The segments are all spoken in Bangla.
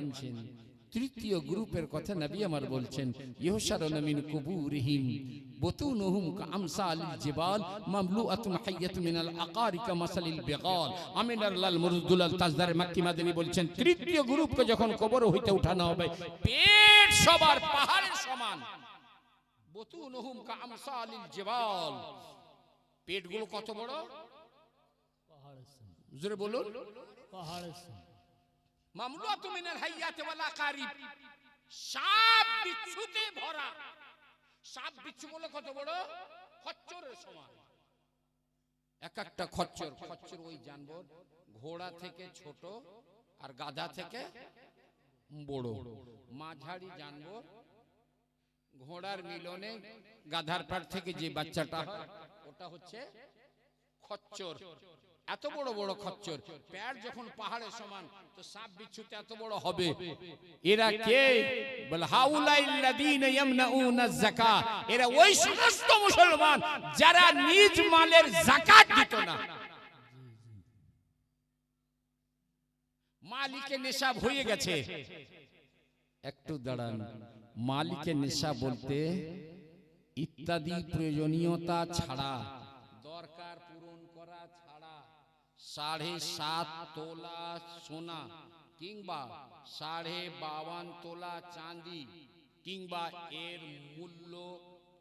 আনছেন তৃতীয় গ্রুপের কথা নবী আমার বলছেন ইহসারুন মিন কুবুরিহিম তৃতীয় গ্রুপকে যখন কবর হইতে উঠানো হবে পাহাড়ের বলুন। ভরা। সাপ বিচ্ছু বলে কত বড়? এক একটা খচ্চর ওই ঘোড়া থেকে ছোট আর গাধা থেকে বড়। মাঝারি জানবর, ঘোড়ার মিলনে গাধার পাড় থেকে যে বাচ্চাটা ওটা হচ্ছে খচ্চর। এত বড় বড় খচ্চর। প্যার যখন পাহাড়ের সমান তো সাপ বিচ্ছুতে এত বড় হবে। এরা কে? বল হাউলাইল্লাযীনা ইয়ামনাউনা যাকাত এরা ওই সমস্ত মুসলমান যারা নিজ মালের যাকাত দিত না। মালিকের নেশাব হয়ে গেছে। একটু দাঁড়ান। মালিকের নেশা বলতে ইত্যাদি প্রয়োজনীয়তা ছাড়া দরকার পূরণ করা ছাড়া সাড়ে সাত তোলা সোনা কিংবা সাড়ে বাবান তোলা চাঁদি কিংবা এর মূল্য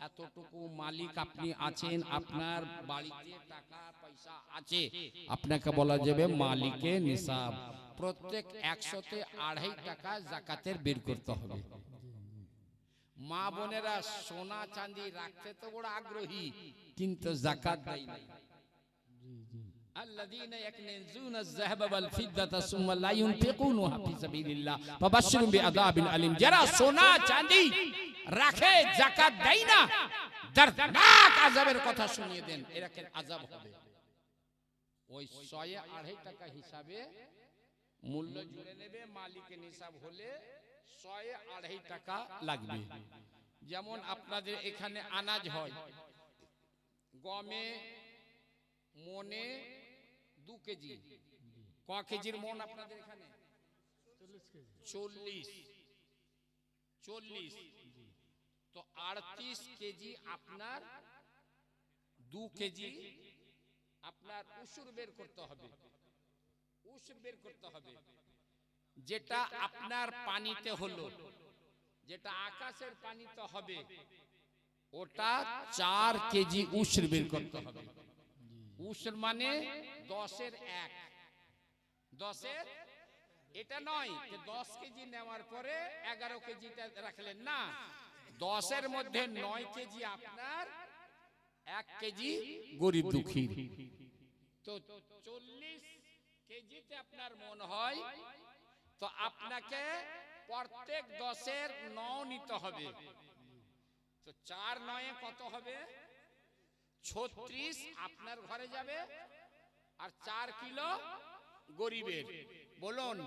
এতটুকু মালিক আপনি আছেন, আপনার বাড়িতে টাকা, পয়সা আছে, আপনাকে বলা যাবে মালিকে নিসাব। প্রত্যেক একশোতে আড়াই টাকা জাকাতের বের করতে হবে। মা বোনেরা সোনা, চাঁদি রাখতে তো বড় আগ্রহী, কিন্তু জাকাত দেয় الذين يكنزون الذهب والفضة ثم لا ينفقونها في سبيل الله فبشرهم بعذاب أليم যারা সোনা চাঁদি রাখে যাকাত দেয় না দর্দনাক আযাবের কথা শুনিয়ে দেন এরাকে আযাব হবে ওই ছয়ে আড়াই টাকা হিসাবে মূল্য জুড়ে নেবে মালিকের নিসাব হলে ছয়ে আড়াই টাকা লাগবে যেমন আপনাদের এখানে আনাজ হয় গমে মনে দু কেজি। ক কেজির মন আপনাদের এখানে? চল্লিশ। চল্লিশ। তো আটত্রিশ কেজি আপনার দু কেজি আপনার উসুর বের করতে হবে। উসুর বের করতে হবে। যেটা আপনার পানিতে হলো, যেটা আকাশের পানিতে হবে, ওটা চার কেজি উসুর বের করতে হবে। উসুর মানে দশের এক। দশের? এটা নয় যে দশ কেজি নেওয়ার পরে এগারো কেজিটা রাখলেন, না। দশের মধ্যে নয় কেজি আপনার এক কেজি গরিব দুঃখীর তো চল্লিশ কেজিতে আপনার মন হয়, তো আপনাকে প্রত্যেক দশের ন নিতে হবে। তো চার নয়ে কত হবে? ছত্রিশ আপনার ঘরে যাবে আর চার কিলো গরিবের। বলুন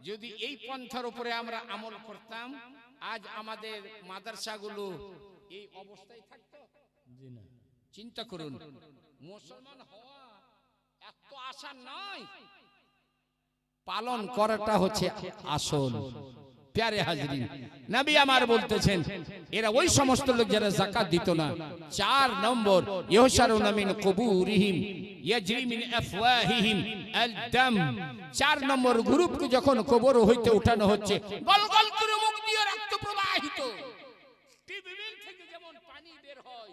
যদি এই পন্থার উপরে আমরা আমল করতাম আজ আমাদের মাদ্রাসাগুলো এই অবস্থায় থাকতো? চিন্তা করুন মুসলমান হওয়া এত আশা নয় পালন করাটা হচ্ছে আসল। প্যারে হাজরিন নবী আমার বলতেছেন এরা ওই সমস্ত লোক যারা জাকাত দিত না। চার নম্বর ইহসারুনা মিন কুবুরিহিম ইয়াজরি মিন আফওয়াহিহিম আল দাম। চার নম্বর গ্রুপকে যখন কবর হইতে উঠানো হচ্ছে গল গল করে মুখ দিয়ে রক্ত প্রবাহিত। টিভি থেকে যেমন পানি বের হয়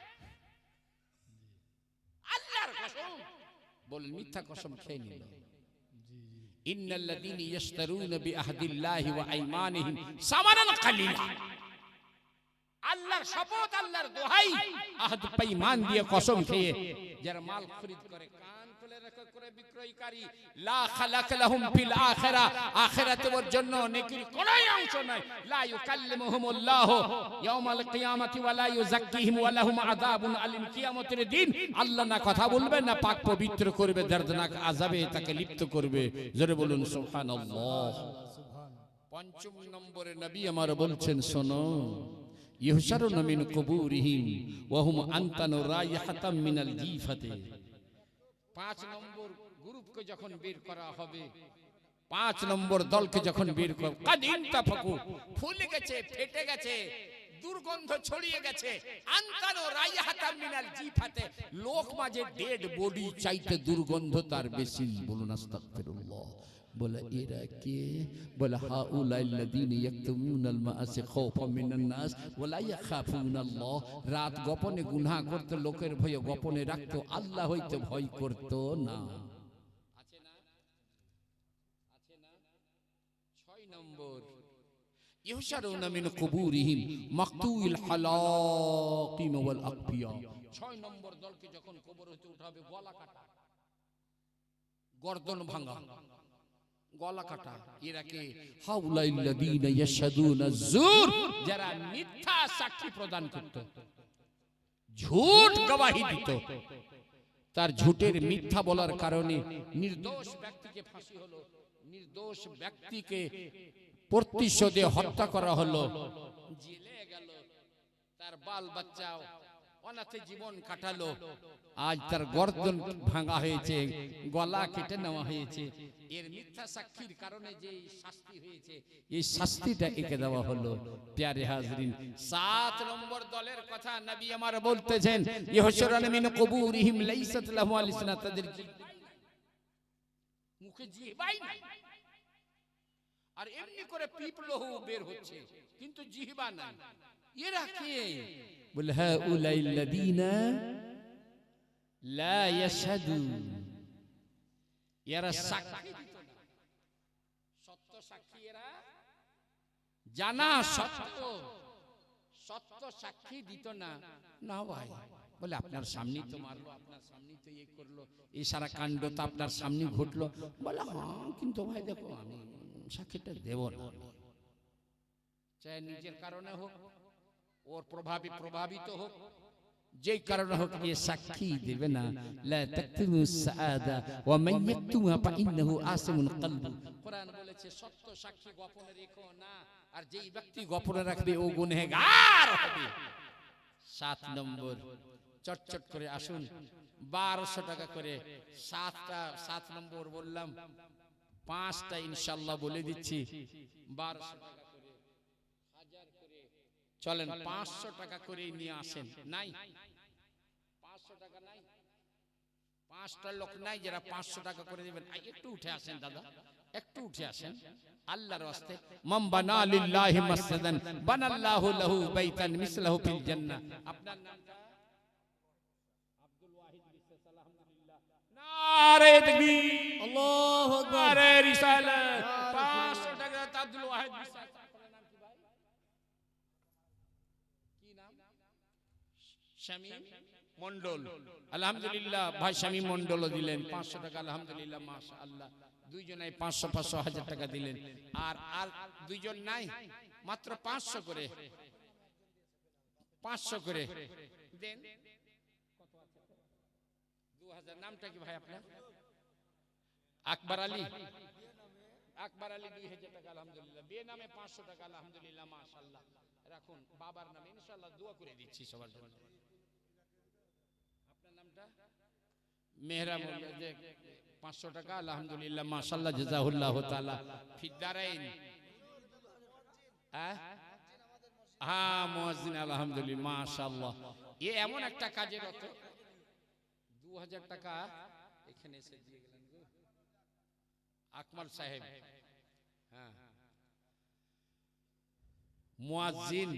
আল্লাহর কসম। বলেন, মিথ্যা কসম খেয়ে নিল। ইন্নাল্লাযীনা ইশতারুনা বিআহদিল্লাহি ওয়া আইমানিহিম সামানান কালিলা। আল্লাহর শপথ, আল্লাহর দোহাই আহদ পেঈমান দিয়ে কসম খেয়ে যারা মাল খরিদ করে কান বলে করে বিক্রয়কারী, লা খালাক লাহুম ফিল আখিরা। আখিরাতে ওর জন্য নেকির কোনো অংশ নাই। লা ইউকাল্লিমুহুমুল্লাহ ইয়াউমাল কিয়ামাতি ওয়া লা ইউযাক্কিহিম ওয়া লাহুম আযাবুন আলিম। কিয়ামতের দিন আল্লাহ না কথা বলবে, না পাক পবিত্র করবে, দর্দনাক আযাবে তাকে লিপ্ত করবে। জোরে বলুন, সুবহানাল্লাহ। পঞ্চম নম্বরে নবী আমার বলছেন, শোনো ইহশারুন মিন কুবুরিহিম, ওয়া হুম আনতানু রাইহাতাম মিনাল জিফাতে পাঁচ নম্বর গ্রুপকে যখন বের করা হবে, পাঁচ নম্বর দলকে যখন বের করা কাদিনটা ফাকু ফুলে গেছে, ফেটে গেছে, দুর্গন্ধ ছড়িয়ে গেছে আনকানো রাইহাতাম মিনাল জিফাতে, লোক মাঝে ডেড বডি চাইতে দুর্গন্ধ তার বেশি। বলুন, আস্তাগফিরুল্লাহ। বলে, এরা কে? বলে হাউলাইল্লাযীনা ইয়াকতুমুনাল মাআসি খাওফাম মিনান নাস। ওয়ালা ইয়াখাফুনাল্লাহ রাত গোপনে গুনাহ করতে, লোকের ভয়ে গোপনে রাখতো, আল্লাহ হইতে ভয় করতো না। আছে না? আছে না? ছয় নম্বর। ইহশারুনা মিন কুবুরিহিম মাকতুল হালাকিম ওয়াল আকফিয়া। ছয় নম্বর দলকে যখন কবর হতে উঠাবে, গলা কাটা, গর্দন ভাঙা। গলা কাটা। এরা কে? হাউলাইল্লাযীনা ইয়াশহাদুনা যুর। যারা। মিথ্যা সাক্ষী প্রদান করত। ঝুট গবাহি দিত। তার ঝুটের মিথ্যা বলার কারণে নির্দোষ ব্যক্তিকে ফাঁসি হলো। নির্দোষ ব্যক্তিকে প্রতিশোধে হত্যা করা হলো। জেলে গেল। তার বাল বাচ্চাও অনাথে জীবন কাটালো। আজ তার গর্দন ভাঙা হয়েছে গলা কেটে নেওয়া হয়েছে। এর মিথ্যা সাক্ষীর কারণে যে শাস্তি হয়েছে এই শাস্তিটা একে দেওয়া হলো। প্যারে হাজরিন সাত নম্বর দলের কথা নবী আমার বলতেছেন ইহশরান মিন কুবুরিহিম লাইসাত লাহু আলিসনা তাদের মুখে জিহবাই নাই। আর এমনি করে পিপলহু বের হচ্ছে কিন্তু জিহবা নাই। এরা কে বলে হ্যাঁ উলাইল্লাযীনা লা ইয়াশহাদুন এরা সাক্ষী দিত না সত্য সাক্ষী এরা জানা সত্য সত্য সাক্ষী দিত না না ভাই বলে আপনার সামনেই তো মারলো আপনার সামনেই তো ইয়ে করল এই সারা কাণ্ড তো আপনার সামনে ঘটলো বলে হ্যাঁ কিন্তু ভাই দেখো আমি সাক্ষীটা দেব না চাই নিজের কারণে হোক ওর প্রভাবে প্রভাবিত হোক যেই কারণে হোক এ সাক্ষী দেবে না লা তাকতুমু সাআদা ওয়া মান ইয়াকতুমা ফাইন্নাহু আসিমুন কলবু কোরআন বলেছে সত্য সাক্ষী গোপনে রেখো না। আর যেই ব্যক্তি গোপনে রাখবে ও গুনহেগার হবে। সাত নম্বর চটচট করে আসুন। বারোশো টাকা করে সাতটা সাত নম্বর বললাম। পাঁচটা ইনশাল্লাহ বলে দিচ্ছি। বারোশো টাকা। চলেন পাঁচশো টাকা করে নিয়ে আসেন। নাই? পাঁচশো টাকা নাই। পাঁচটা লোক নাই যারা পাঁচশো টাকা করে দেবেন। একটু উঠে আসেন দাদা। একটু উঠে আসেন। আল্লাহর ওয়াস্তে মাম বানা লিল্লাহি মাসজিদান। বানাল্লাহু লাহু বাইতান মিসলাহু ফিল জান্নাহ। আপনার নামটা আব্দুল ওয়াহিদ আলহামদুলিল্লাহ। নারে তাকবীর আল্লাহু আকবার। নারে রিসালাত 500 টাকা আব্দুল ওয়াহিদ বিশ্বাস আপনার নাম কি ভাই কি নাম শামীম মন্ডল আলহামদুলিল্লাহ ভাই শামীম মন্ডলও দিলেন পাঁচশো টাকা আলহামদুলিল্লাহ মাশা আল্লাহ দুইজনে পাঁচশো পাঁচশো হাজার টাকা দিলেন। আর আর দুইজন নাই মাত্র পাঁচশো করে। পাঁচশো করে। দেন। দু হাজার। নামটা কি ভাই আপনার? আকবর আলী। আকবর আলী। দুই হাজার টাকা আলহামদুলিল্লাহ। বিয়ে নামে পাঁচশো টাকা আলহামদুলিল্লাহ মাশাল্লাহ রাখুন বাবার নামে ইনশাল্লাহ দোয়া করে দিচ্ছি সবার জন্য। আপনার নামটা মেহরা পাঁচশো টাকা, আলহামদুলিল্লাহ মাশাল্লাহ জাজাহুল্লাহ তাআলা। ফিদ্দারাইন হ্যাঁ? হ্যাঁ মুয়াজ্জিন, আলহামদুলিল্লাহ মাশাল্লাহ এ এমন একটা কাজের অত দু হাজার টাকা এখানে এসে দিয়ে গেলেন গো। আকমাল সাহেব। হ্যাঁ। মুয়াজ্জিন।